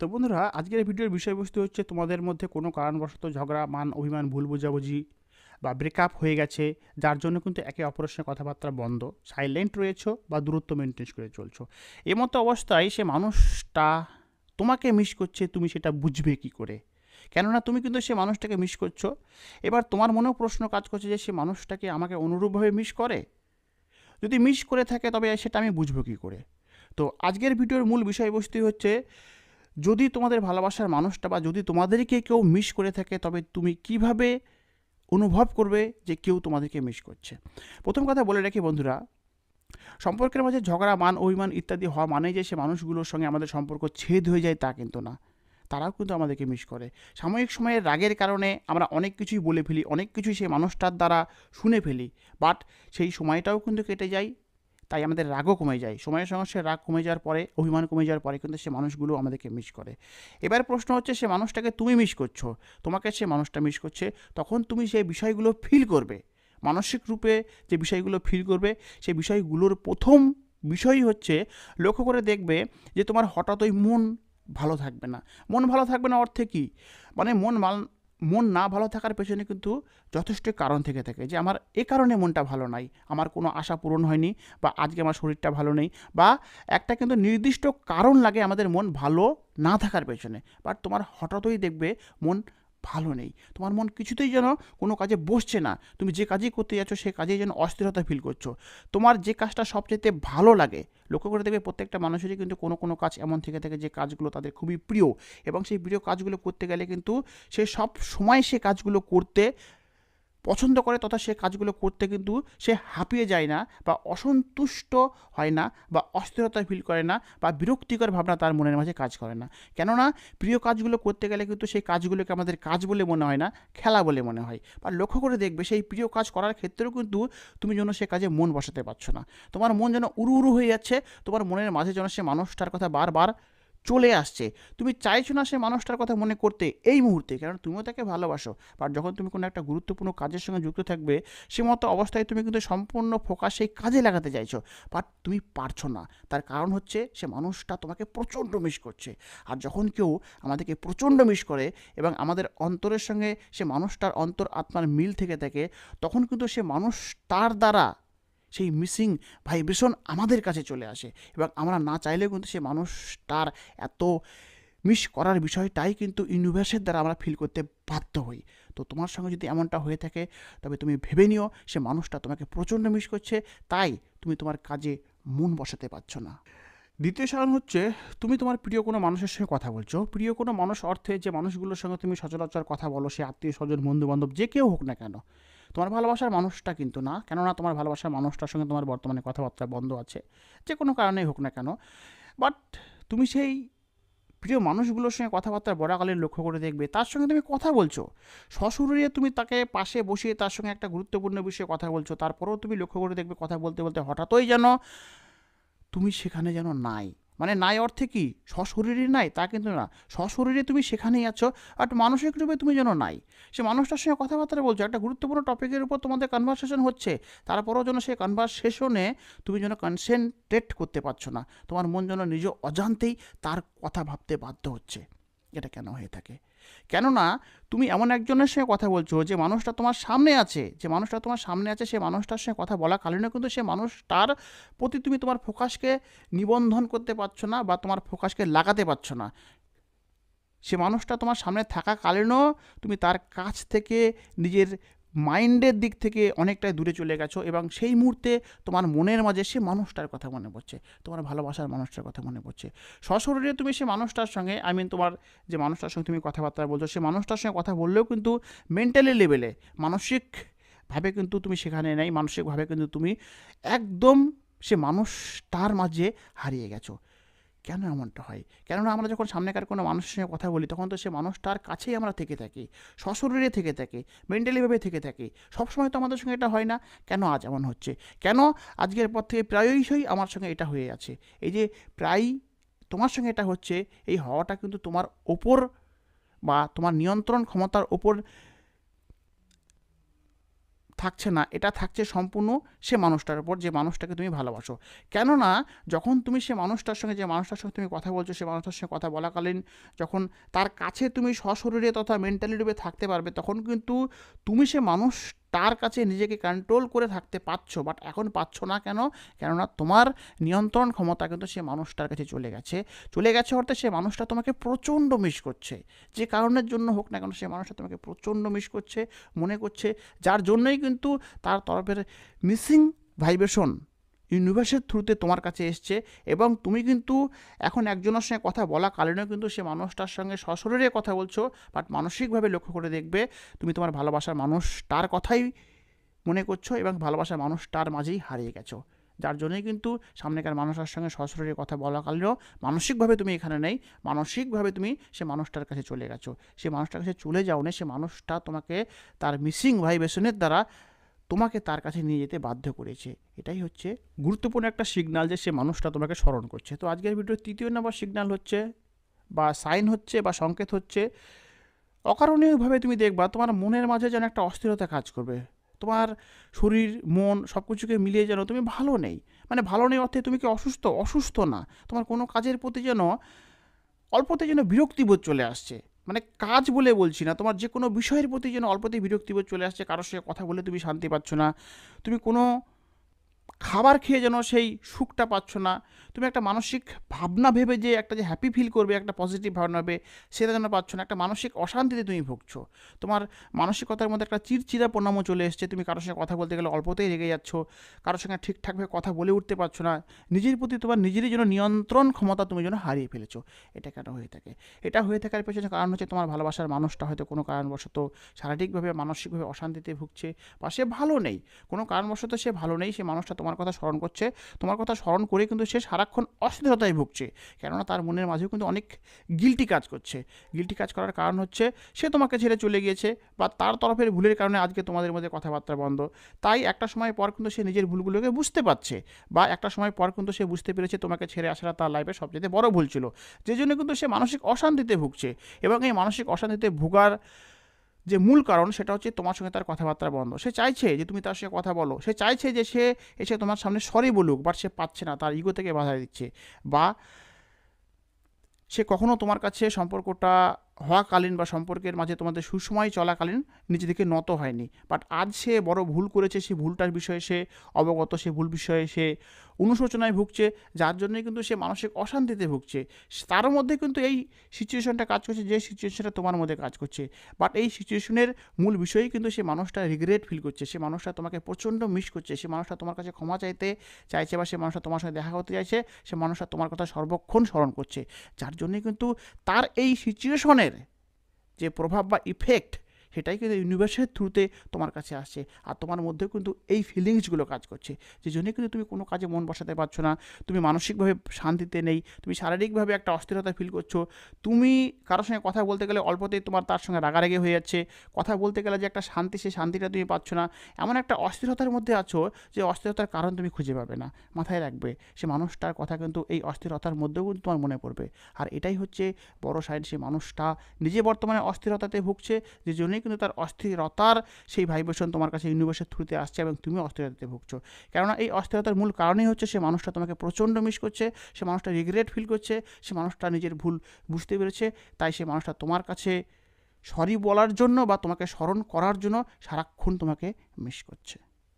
তো বন্ধুরা, আজকের ভিডিওর বিষয়বস্তু হচ্ছে তোমাদের মধ্যে কোনো কারণবশত ঝগড়া, মান, অভিমান, ভুল বোঝাবুঝি বা ব্রেকআপ হয়ে গেছে, যার জন্য কিন্তু একে অপরের সঙ্গে কথাবার্তা বন্ধ সাইলেন্ট রয়েছো বা দূরত্ব মেনটেন করে চলছো। এমতো অবস্থায় সে মানুষটা তোমাকে মিস করছে, তুমি সেটা বুঝবে কি করে? কেননা তুমি কিন্তু সে মানুষটাকে মিস করছ। এবার তোমার মনেও প্রশ্ন কাজ করছে যে সে মানুষটাকে আমাকে অনুরূপভাবে মিস করে? যদি মিস করে থাকে, তবে সেটা আমি বুঝব কী করে? তো আজকের ভিডিওর মূল বিষয়বস্তু হচ্ছে যদি তোমাদের ভালোবাসার মানুষটা বা যদি তোমাদেরকে কেউ মিস করে থাকে, তবে তুমি কীভাবে অনুভব করবে যে কেউ তোমাদেরকে মিস করছে? প্রথম কথা বলে রাখি বন্ধুরা, সম্পর্কের মাঝে ঝগড়া, মান অভিমান ইত্যাদি হওয়া মানে যে সে মানুষগুলোর সঙ্গে আমাদের সম্পর্ক ছেদ হয়ে যায় তা কিন্তু না। তারাও কিন্তু আমাদেরকে মিস করে। সাময়িক সময়ের রাগের কারণে আমরা অনেক কিছুই বলে ফেলি, অনেক কিছুই সেই মানুষটার দ্বারা শুনে ফেলি বাট সেই সময়টাও কিন্তু কেটে যায়। তাই আমাদের রাগও কমে যায়। সময়ের সঙ্গে সে রাগ কমে যাওয়ার পরে, অভিমান কমে যাওয়ার পরে কিন্তু সে মানুষগুলো আমাদেরকে মিস করে। এবার প্রশ্ন হচ্ছে, সে মানুষটাকে তুমি মিস করছ? তোমাকে সে মানুষটা মিস করছে, তখন তুমি সেই বিষয়গুলো ফিল করবে। মানসিক রূপে যে বিষয়গুলো ফিল করবে, সেই বিষয়গুলোর প্রথম বিষয়ই হচ্ছে, লক্ষ্য করে দেখবে যে তোমার হঠাৎই মন ভালো থাকবে না। মন ভালো থাকবে না অর্থে কী? মানে মন মন না ভালো থাকার পেছনে কিন্তু যথেষ্ট কারণ থেকে থাকে যে আমার এ কারণে মনটা ভালো নাই, আমার কোনো আশা পূরণ হয়নি বা আজকে আমার শরীরটা ভালো নেই বা একটা কিন্তু নির্দিষ্ট কারণ লাগে আমাদের মন ভালো না থাকার পেছনে। বাট তোমার হঠাৎই দেখবে মন ভালো নেই। তোমার মন কিছুতেই যেন কোনো কাজে বসছে না। তুমি যে কাজই করতে যাচ্ছ, সে কাজেই যেন অস্থিরতা ফিল করছ। তোমার যে কাজটা সবচেয়ে ভালো লাগে, লক্ষ্য করে দেখবে প্রত্যেকটা মানুষেরই কিন্তু কোনো কোনো কাজ এমন থেকে থাকে যে কাজগুলো তাদের খুবই প্রিয় এবং সেই প্রিয় কাজগুলো করতে গেলে কিন্তু সে সব সময় সে কাজগুলো করতে পছন্দ করে তথা সে কাজগুলো করতে কিন্তু সে হাঁপিয়ে যায় না বা অসন্তুষ্ট হয় না বা অস্থিরতা ফিল করে না বা বিরক্তিকর ভাবনা তার মনের মাঝে কাজ করে না। কেননা প্রিয় কাজগুলো করতে গেলে কিন্তু সেই কাজগুলোকে আমাদের কাজ বলে মনে হয় না, খেলা বলে মনে হয়। বা লক্ষ্য করে দেখবে সেই প্রিয় কাজ করার ক্ষেত্রেও কিন্তু তুমি যেন সে কাজে মন বসাতে পারছ না। তোমার মন যেন উড়ু উড়ু হয়ে যাচ্ছে, তোমার মনের মাঝে যেন সে মানুষটার কথা বারবার চলে আসছে। তুমি চাইছো না সে মানুষটার কথা মনে করতে এই মুহূর্তে কারণ তুমিও তাকে ভালোবাসো। বাট যখন তুমি কোনো একটা গুরুত্বপূর্ণ কাজের সঙ্গে যুক্ত থাকবে, সে মতো অবস্থায় তুমি কিন্তু সম্পূর্ণ ফোকাস সেই কাজে লাগাতে চাইছো। বাট তুমি পারছ না। তার কারণ হচ্ছে সে মানুষটা তোমাকে প্রচণ্ড মিস করছে। আর যখন কেউ আমাদেরকে প্রচণ্ড মিস করে এবং আমাদের অন্তরের সঙ্গে সে মানুষটার অন্তর আত্মার মিল থেকে থাকে, তখন কিন্তু সে মানুষ তার দ্বারা সেই মিসিং ভাইব্রেশন আমাদের কাছে চলে আসে। এবং আমরা না চাইলেও কিন্তু সে মানুষটার এত মিস করার বিষয়টাই কিন্তু ইউনিভার্সের দ্বারা আমরা ফিল করতে বাধ্য হই। তো তোমার সঙ্গে যদি এমনটা হয়ে থাকে, তবে তুমি ভেবে নিও সে মানুষটা তোমাকে প্রচণ্ড মিস করছে, তাই তুমি তোমার কাজে মন বসাতে পারছ না। দ্বিতীয় সারণ হচ্ছে, তুমি তোমার প্রিয় কোনো মানুষের সঙ্গে কথা বলছো। প্রিয় কোনো মানুষ অর্থে যে মানুষগুলোর সঙ্গে তুমি সচরাচর কথা বলো, সে আত্মীয় স্বজন বন্ধু বান্ধব যে কেউ হোক না কেন তোমার ভালোবাসার মানুষটা কিন্তু না। কেননা তোমার ভালোবাসার মানুষটার সঙ্গে তোমার বর্তমানে কথাবার্তা বন্ধ আছে। যে কোনো কারণেই হোক না কেন। বাট তুমি সেই প্রিয় মানুষগুলোর সঙ্গে কথাবার্তা বলাকালীন লক্ষ্য করে দেখবে, তার সঙ্গে তুমি কথা বলছো। সশরীরে তুমি তাকে পাশে বসিয়ে তার সঙ্গে একটা গুরুত্বপূর্ণ বিষয়ে কথা বলছো। তারপরেও তুমি লক্ষ্য করে দেখবে কথা বলতে বলতে হঠাৎই যেন তুমি সেখানে যেন নাই। মানে নাই অর্থে কি? সশরীরই নাই, তা কিন্তু না। সশরীরে তুমি সেখানেই আছো, আর মানসিক রূপে তুমি যেন নাই। সে মানুষটার সঙ্গে কথাবার্তা বলছো, একটা গুরুত্বপূর্ণ টপিকের উপর তোমাদের কনভারসেশন হচ্ছে। তারপরেও যেন সেই কনভারসেশনে তুমি যেন কনসেন্ট্রেট করতে পারছ না। তোমার মন যেন নিজ অজান্তেই তার কথা ভাবতে বাধ্য হচ্ছে। এটা কেন হয়ে থাকে? কেননা তুমি এমন একজনের সঙ্গে কথা বলছো যে মানুষটা তোমার সামনে আছে, যে মানুষটা তোমার সামনে আছে, সে মানুষটার সঙ্গে কথা বলা কালীন কিন্তু সে মানুষটার প্রতি তুমি তোমার ফোকাসকে নিবন্ধন করতে পারছ না বা তোমার ফোকাসকে লাগাতে পারছ না। সে মানুষটা তোমার সামনে থাকাকালীনও তুমি তার কাছ থেকে নিজের মাইন্ডের দিক থেকে অনেকটাই দূরে চলে গেছো এবং সেই মুহূর্তে তোমার মনের মাঝে সে মানুষটার কথা মনে পড়ছে, তোমার ভালোবাসার মানুষটার কথা মনে পড়ছে। সশরীরে তুমি সে মানুষটার সঙ্গে আই মিন তোমার যে মানুষটার সঙ্গে তুমি কথাবার্তা বলছো, সে মানুষটার সঙ্গে কথা বললেও কিন্তু মেন্টালি লেভেলে মানসিকভাবে কিন্তু তুমি সেখানে নেই, মানসিকভাবে কিন্তু তুমি একদম সে মানুষটার মাঝে হারিয়ে গেছো। কেন এমনটা হয়? কেননা আমরা যখন সামনেকার কোনো মানুষের সঙ্গে কথা বলি, তখন তো সে মানুষটার কাছেই আমরা থেকে থাকি, সশরীরে থেকে থাকি মেন্টালিভাবে থেকে থাকি। সবসময় তো আমাদের সঙ্গে এটা হয় না। কেন আজ এমন হচ্ছে? কেন আজকের পর থেকে প্রায়শই আমার সঙ্গে এটা হয়ে আছে? এই যে প্রায় তোমার সঙ্গে এটা হচ্ছে, এই হওয়াটা কিন্তু তোমার ওপর বা তোমার নিয়ন্ত্রণ ক্ষমতার ওপর থাকছে না, এটা থাকছে সম্পূর্ণ সে মানুষটার উপর, যে মানুষটাকে তুমি ভালোবাসো। কেননা যখন তুমি সে মানুষটার সঙ্গে, যে মানুষটার সঙ্গে তুমি কথা বলছো, সে মানুষটার সঙ্গে কথা বলাকালীন যখন তার কাছে তুমি সশরীরে তথা মেন্টালি রূপে থাকতে পারবে, তখন কিন্তু তুমি সে মানুষ তার কাছে নিজেকে কন্ট্রোল করে থাকতে পারছ বাট এখন পাচ্ছ না কেন? কেননা তোমার নিয়ন্ত্রণ ক্ষমতা কিন্তু সে মানুষটার কাছে চলে গেছে। চলে গেছে অর্থে সে মানুষটা তোমাকে প্রচণ্ড মিস করছে। যে কারণের জন্য হোক না কেন সে মানুষটা তোমাকে প্রচণ্ড মিস করছে, মনে করছে, যার জন্যই কিন্তু তার তরফের মিসিং ভাইব্রেশন ইউনিভার্সের থ্রুতে তোমার কাছে এসছে এবং তুমি কিন্তু এখন একজনের সঙ্গে কথা বলা কালীনও কিন্তু সে মানুষটার সঙ্গে সশরীরে কথা বলছো বাট মানসিকভাবে লক্ষ্য করে দেখবে তুমি তোমার ভালোবাসার মানুষটার কথাই মনে করছ এবং ভালোবাসার মানুষটার মাঝেই হারিয়ে গেছো। যার জন্যই কিন্তু সামনেকার মানুষের সঙ্গে সশরীরে কথা বলাকালীনও মানসিকভাবে তুমি এখানে নেই, মানসিকভাবে তুমি সে মানুষটার কাছে চলে গেছো। সে মানুষটার কাছে চলে যাও না সে মানুষটা তোমাকে তার মিসিং ভাইব্রেশনের দ্বারা তোমাকে তার কাছে নিয়ে যেতে বাধ্য করেছে। এটাই হচ্ছে গুরুত্বপূর্ণ একটা সিগনাল যে সে মানুষটা তোমাকে স্মরণ করছে। তো আজকের ভিডিওর তৃতীয় নম্বর সিগনাল হচ্ছে বা সাইন হচ্ছে বা সংকেত হচ্ছে, অকারণীয়ভাবে তুমি দেখবা তোমার মনের মাঝে যেন একটা অস্থিরতা কাজ করবে। তোমার শরীর, মন সব কিছুকে মিলিয়ে যেন তুমি ভালো নেই। মানে ভালো নেই অর্থে তুমি কি অসুস্থ? অসুস্থ না। তোমার কোনো কাজের প্রতি যেন, অল্পতে যেন বিরক্তিবোধ চলে আসছে। মানে কাজ বলে বলছি না, তোমার যে কোনো বিষয়ের প্রতি যেন অল্পতেই বিরক্তিবোধ চলে আসছে, কারোর সঙ্গে কথা বলে তুমি শান্তি পাচ্ছ না। তুমি কোনো খাবার খেয়ে যেন সেই সুখটা পাচ্ছ না। তুমি একটা মানসিক ভাবনা ভেবে যে একটা যে হ্যাপি ফিল করবে, একটা পজিটিভ ভাবনা হবে সেটা যেন পাচ্ছ না, একটা মানসিক অশান্তিতে তুমি ভুগছো। তোমার মানসিকতার মধ্যে একটা চিরচিরা পণ্যমও চলে এসছে। তুমি কারোর সঙ্গে কথা বলতে গেলে অল্পতেই রেগে যাচ্ছ, কারোর সঙ্গে ঠিকঠাকভাবে কথা বলে উঠতে পারছ না। নিজের প্রতি তোমার নিজেরই যেন নিয়ন্ত্রণ ক্ষমতা তুমি যেন হারিয়ে ফেলেছো। এটা কেন হয়ে থাকে? এটা হয়ে থাকার পেছনে কারণ হচ্ছে তোমার ভালোবাসার মানুষটা হয়তো কোনো কারণবশত শারীরিকভাবে, মানসিকভাবে অশান্তিতে ভুগছে বা সে ভালো নেই। কোনো কারণবশত সে ভালো নেই, সে মানুষটা তোমার কথা স্মরণ করছে। তোমার কথা স্মরণ করে কিন্তু সে সারাক্ষণ অস্থিরতায় ভুগছে। কেননা তার মনের মাঝেও কিন্তু অনেক গিলটি কাজ করছে। গিলটি কাজ করার কারণ হচ্ছে, সে তোমাকে ছেড়ে চলে গিয়েছে বা তার তরফের ভুলের কারণে আজকে তোমাদের মধ্যে কথাবার্তা বন্ধ। তাই একটা সময় পর কিন্তু সে নিজের ভুলগুলোকে বুঝতে পারছে বা একটা সময় পর কিন্তু সে বুঝতে পেরেছে তোমাকে ছেড়ে আসাটা তার লাইফে সবচেয়ে বড় ভুল ছিল। যে জন্য কিন্তু সে মানসিক অশান্তিতে ভুগছে এবং এই মানসিক অশান্তিতে ভোগার যে মূল কারণ সেটা হচ্ছে তোমার সঙ্গে তার কথাবার্তা বন্ধ। সে চাইছে যে তুমি তার সঙ্গে কথা বলো। সে চাইছে যে সে এসে তোমার সামনে সরি বলুক বাট সে পাচ্ছে না, তার ইগো থেকে বাধা দিচ্ছে। বা সে কখনো তোমার কাছে সম্পর্কটা হওয়াকালীন বা সম্পর্কের মাঝে তোমাদের সুসময় চলাকালীন নিজে থেকে নত হয়নি। বাট আজ সে বড় ভুল করেছে সেই ভুলটার বিষয়ে সে অবগত, সে ভুল বিষয়ে সে অনুশোচনায় ভুগছে, যার জন্যই কিন্তু সে মানসিক অশান্তিতে ভুগছে। তার মধ্যে কিন্তু এই সিচুয়েশনটা কাজ করছে, যে সিচুয়েশনটা তোমার মধ্যে কাজ করছে। বাট এই সিচুয়েশনের মূল বিষয়ই কিন্তু সে মানুষটা রিগ্রেট ফিল করছে, সে মানুষটা তোমাকে প্রচণ্ড মিস করছে, সে মানুষটা তোমার কাছে ক্ষমা চাইতে চাইছে বা সে মানুষটা তোমার সাথে দেখা করতে চাইছে, সে মানুষটা তোমার কথা সর্বক্ষণ স্মরণ করছে। যার জন্যই কিন্তু তার এই সিচুয়েশনের যে প্রভাব বা ইফেক্ট সেটাই কিন্তু ইউনিভার্সের থ্রুতে তোমার কাছে আসছে আর তোমার মধ্যে কিন্তু এই ফিলিংসগুলো কাজ করছে। যে জন্যই কিন্তু তুমি কোনো কাজে মন বসাতে পারছ না, তুমি মানসিকভাবে শান্তিতে নেই, তুমি শারীরিকভাবে একটা অস্থিরতা ফিল করছ, তুমি কারোর সঙ্গে কথা বলতে গেলে অল্পতেই তোমার তার সঙ্গে রাগারাগি হয়ে যাচ্ছে, কথা বলতে গেলে যে একটা শান্তি, সেই শান্তিটা তুমি পাচ্ছ না, এমন একটা অস্থিরতার মধ্যে আছো যে অস্থিরতার কারণ তুমি খুঁজে পাবে না, মাথায় রাখবে। সে মানুষটার কথা কিন্তু এই অস্থিরতার মধ্যেও কিন্তু তোমার মনে পড়বে। আর এটাই হচ্ছে বড় সাইড সে মানুষটা নিজে বর্তমানে অস্থিরতাতে ভুগছে যে জন্যই কিন্তু তার অস্থিরতার সেই ভাইব্রেশন তোমার কাছে ইউনিভার্সের থ্রুতে আসছে এবং তুমি অস্থিরতাতে ভুগছো। কেননা এই অস্থিরতার মূল কারণেই হচ্ছে সে মানুষটা তোমাকে প্রচণ্ড মিস করছে, সে মানুষটা রিগ্রেট ফিল করছে, সে মানুষটা নিজের ভুল বুঝতে পেরেছে, তাই সে মানুষটা তোমার কাছে সরি বলার জন্য বা তোমাকে স্মরণ করার জন্য সারাক্ষণ তোমাকে মিস করছে।